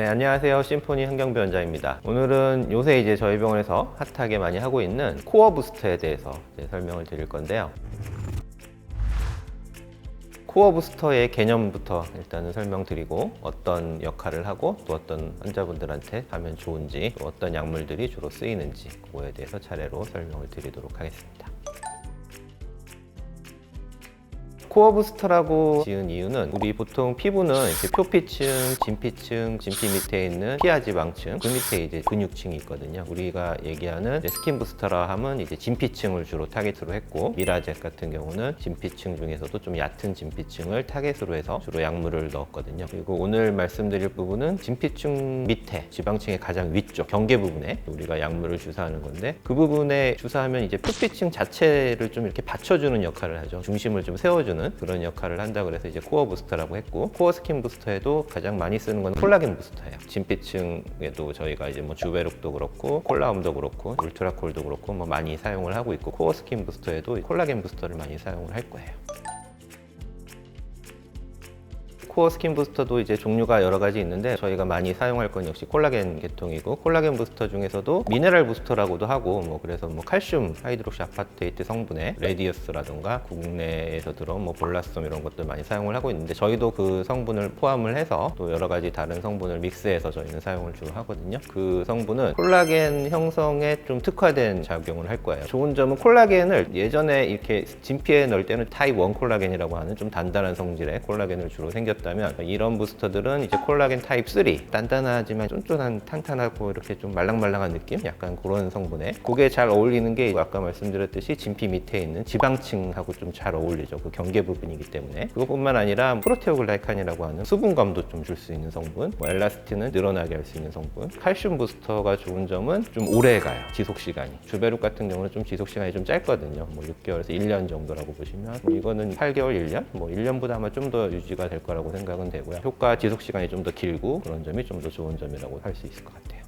네, 안녕하세요. 심포니 환경변자입니다. 오늘은 요새 이제 저희 병원에서 핫하게 많이 하고 있는 코어 부스터에 대해서 설명을 드릴 건데요. 코어 부스터의 개념부터 일단은 설명드리고 어떤 역할을 하고 또 어떤 환자분들한테 하면 좋은지 또 어떤 약물들이 주로 쓰이는지 그거에 대해서 차례로 설명을 드리도록 하겠습니다. 코어 부스터라고 지은 이유는 우리 보통 피부는 이렇게 표피층, 진피층, 진피 밑에 있는 피하 지방층, 그 밑에 이제 근육층이 있거든요. 우리가 얘기하는 이제 스킨 부스터라 하면 이제 진피층을 주로 타겟으로 했고 미라젯 같은 경우는 진피층 중에서도 좀 얕은 진피층을 타겟으로 해서 주로 약물을 넣었거든요. 그리고 오늘 말씀드릴 부분은 진피층 밑에 지방층의 가장 위쪽 경계 부분에 우리가 약물을 주사하는 건데 그 부분에 주사하면 이제 표피층 자체를 좀 이렇게 받쳐주는 역할을 하죠. 중심을 좀 세워주는 그런 역할을 한다 그래서 이제 코어 부스터라고 했고 코어 스킨 부스터에도 가장 많이 쓰는 건 콜라겐 부스터예요. 진피층에도 저희가 이제 뭐 주베룩도 그렇고 콜라움도 그렇고 울트라콜도 그렇고 뭐 많이 사용을 하고 있고 코어 스킨 부스터에도 콜라겐 부스터를 많이 사용을 할 거예요. 코어 스킨 부스터도 이제 종류가 여러 가지 있는데 저희가 많이 사용할 건 역시 콜라겐 계통이고 콜라겐 부스터 중에서도 미네랄 부스터라고도 하고 뭐 그래서 뭐 칼슘 하이드록시 아파테이트 성분의 레디어스라든가 국내에서 들어온 뭐 볼라썸 이런 것들 많이 사용을 하고 있는데 저희도 그 성분을 포함을 해서 또 여러 가지 다른 성분을 믹스해서 저희는 사용을 주로 하거든요. 그 성분은 콜라겐 형성에 좀 특화된 작용을 할 거예요. 좋은 점은 콜라겐을 예전에 이렇게 진피에 넣을 때는 타입 1 콜라겐이라고 하는 좀 단단한 성질의 콜라겐을 주로 생겼 다면 이런 부스터들은 이제 콜라겐 타입 3 단단하지만 쫀쫀한 탄탄하고 이렇게 좀 말랑말랑한 느낌? 약간 그런 성분에. 그게 잘 어울리는 게 아까 말씀드렸듯이 진피 밑에 있는 지방층하고 좀 잘 어울리죠. 그 경계 부분이기 때문에. 그것뿐만 아니라 프로테오글라이칸이라고 하는 수분감도 좀 줄 수 있는 성분 뭐 엘라스틴은 늘어나게 할 수 있는 성분. 칼슘 부스터가 좋은 점은 좀 오래 가요. 지속 시간이. 주베룩 같은 경우는 좀 지속 시간이 좀 짧거든요. 뭐 6개월에서 1년 정도라고 보시면. 뭐 이거는 8개월 1년? 뭐 1년보다 아마 좀 더 유지가 될 거라고 생각은 되고요. 효과 지속 시간이 좀 더 길고 그런 점이 좀 더 좋은 점이라고 할 수 있을 것 같아요.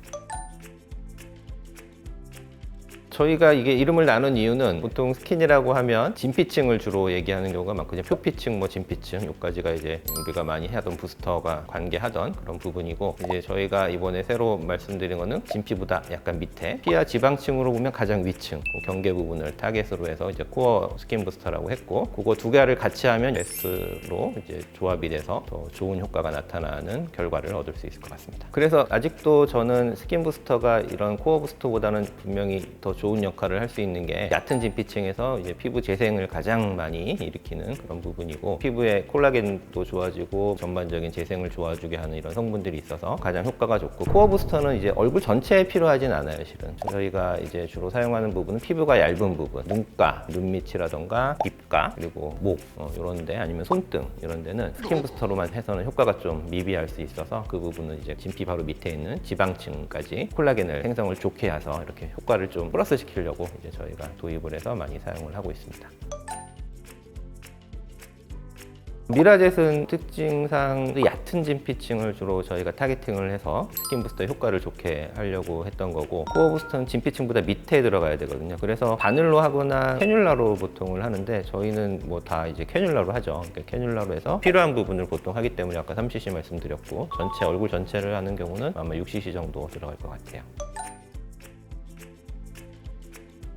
저희가 이게 이름을 나눈 이유는 보통 스킨이라고 하면 진피층을 주로 얘기하는 경우가 많거든요. 표피층, 뭐 진피층, 요까지가 이제 우리가 많이 하던 부스터가 관계하던 그런 부분이고 이제 저희가 이번에 새로 말씀드린 거는 진피보다 약간 밑에 피하 지방층으로 보면 가장 위층 그 경계 부분을 타겟으로 해서 이제 코어 스킨 부스터라고 했고 그거 두 개를 같이 하면 S로 이제 조합이 돼서 더 좋은 효과가 나타나는 결과를 얻을 수 있을 것 같습니다. 그래서 아직도 저는 스킨 부스터가 이런 코어 부스터보다는 분명히 더 좋은 역할을 할 수 있는 게 얕은 진피층에서 이제 피부 재생을 가장 많이 일으키는 그런 부분이고 피부의 콜라겐도 좋아지고 전반적인 재생을 도와주게 하는 이런 성분들이 있어서 가장 효과가 좋고 코어 부스터는 이제 얼굴 전체에 필요하진 않아요 실은. 저희가 이제 주로 사용하는 부분은 피부가 얇은 부분 눈가, 눈밑이라던가 입가 그리고 목 어, 이런 데 아니면 손등 이런 데는 스킨 부스터로만 해서는 효과가 좀 미비할 수 있어서 그 부분은 이제 진피 바로 밑에 있는 지방층까지 콜라겐을 생성을 좋게 해서 이렇게 효과를 좀 플러스 시키려고 이제 저희가 도입을 해서 많이 사용을 하고 있습니다. 미라젯은 특징상 얕은 진피층을 주로 저희가 타겟팅을 해서 스킨 부스터 효과를 좋게 하려고 했던 거고 코어 부스터는 진피층보다 밑에 들어가야 되거든요. 그래서 바늘로 하거나 캐뉼라로 보통을 하는데 저희는 뭐 다 이제 캐뉼라로 하죠. 그러니까 캐뉼라로 해서 필요한 부분을 보통 하기 때문에 아까 3cc 말씀드렸고 전체 얼굴 전체를 하는 경우는 아마 6cc 정도 들어갈 것 같아요.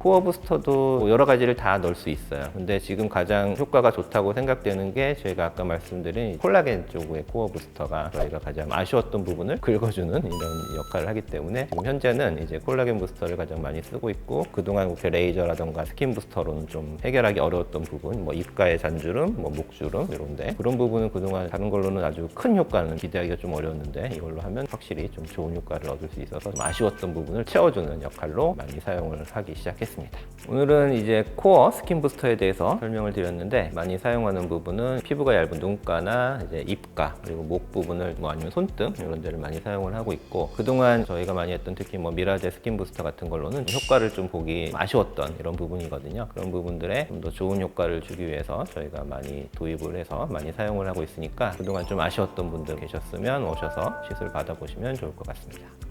코어 부스터도 여러 가지를 다 넣을 수 있어요. 근데 지금 가장 효과가 좋다고 생각되는 게 저희가 아까 말씀드린 콜라겐 쪽의 코어 부스터가 저희가 가장 아쉬웠던 부분을 긁어주는 이런 역할을 하기 때문에 지금 현재는 이제 콜라겐 부스터를 가장 많이 쓰고 있고 그동안 그렇게 레이저라던가 스킨 부스터로는 좀 해결하기 어려웠던 부분, 뭐 입가의 잔주름, 뭐 목주름 이런데 그런 부분은 그동안 다른 걸로는 아주 큰 효과는 기대하기가 좀 어려웠는데 이걸로 하면 확실히 좀 좋은 효과를 얻을 수 있어서 좀 아쉬웠던 부분을 채워주는 역할로 많이 사용을 하기 시작했 습니다. 오늘은 이제 코어 스킨 부스터에 대해서 설명을 드렸는데 많이 사용하는 부분은 피부가 얇은 눈가나 이제 입가 그리고 목 부분을 뭐 아니면 손등 이런 데를 많이 사용을 하고 있고 그동안 저희가 많이 했던 특히 뭐 미라제 스킨 부스터 같은 걸로는 효과를 좀 보기 아쉬웠던 이런 부분이거든요. 그런 부분들에 좀 더 좋은 효과를 주기 위해서 저희가 많이 도입을 해서 많이 사용을 하고 있으니까 그동안 좀 아쉬웠던 분들 계셨으면 오셔서 시술 받아보시면 좋을 것 같습니다.